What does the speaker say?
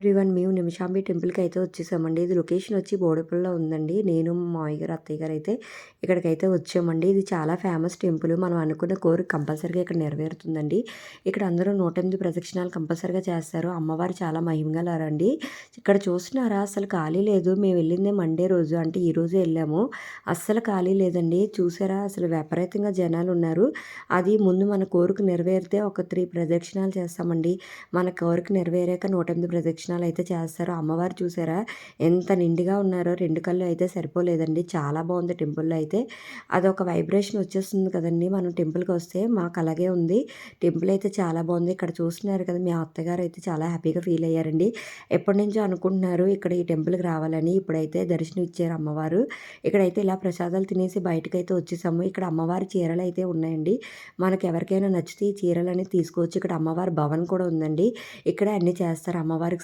One మేము నిమిషాంబి టెంపుల్‌కి అయితే వచ్చేసామండి. ఇది లొకేషన్ వచ్చి బోడపల్లిలో ఉందండి. నేను, మా అయ్యగారు గారు, అత్తయ్య గారు అయితే ఇక్కడికైతే వచ్చామండి. ఇది చాలా ఫేమస్ టెంపుల్. మనం అనుకున్న కోరిక కంపల్సరీగా ఇక్కడ నెరవేరుతుందండి. ఇక్కడ అందరూ 108 ప్రదక్షిణాలు కంపల్సరీగా చేస్తారు. అమ్మవారు చాలా మహిమగలరండి. ఇక్కడ చూస్తున్నారా అసలు ఖాళీ లేదు. మేము వెళ్ళిందే మండే రోజు అంటే ఈ రోజు వెళ్ళాము. అస్సలు ఖాళీ లేదండి. చూసారా అసలు విపరీతంగా జనాలు ఉన్నారు. అది ముందు మన కోరిక నెరవేరితే ఒక త్రీ ప్రదక్షిణాలు చేస్తామండి. మన కోరిక నెరవేరాక 108 దర్శనాలు అయితే చేస్తారు. అమ్మవారు చూసారా ఎంత నిండుగా ఉన్నారో రెండు కళ్ళు అయితే సరిపోలేదండి. చాలా బాగుంది టెంపుల్‌లో అయితే. అదొక వైబ్రేషన్ వచ్చేస్తుంది కదండి మనం టెంపుల్‌కి వస్తే మాకు అలాగే ఉంది. టెంపుల్ అయితే చాలా బాగుంది. ఇక్కడ చూస్తున్నారు కదా! మీ అత్తగారు అయితే చాలా హ్యాపీగా ఫీల్ అయ్యారండి. ఎప్పటినుంచో అనుకుంటున్నారు ఇక్కడ ఈ టెంపుల్‌కి రావాలని. ఇప్పుడైతే దర్శనం ఇచ్చారు అమ్మవారు. ఇక్కడైతే ఇలా ప్రసాదాలు తినేసి బయటకైతే వచ్చేసాము. ఇక్కడ అమ్మవారి చీరలు అయితే ఉన్నాయండి. మనకు ఎవరికైనా నచ్చితే ఈ చీరలనేవి తీసుకోవచ్చు. ఇక్కడ అమ్మవారి భవన్ కూడా ఉందండి. ఇక్కడ అన్నీ చేస్తారు. అమ్మవారికి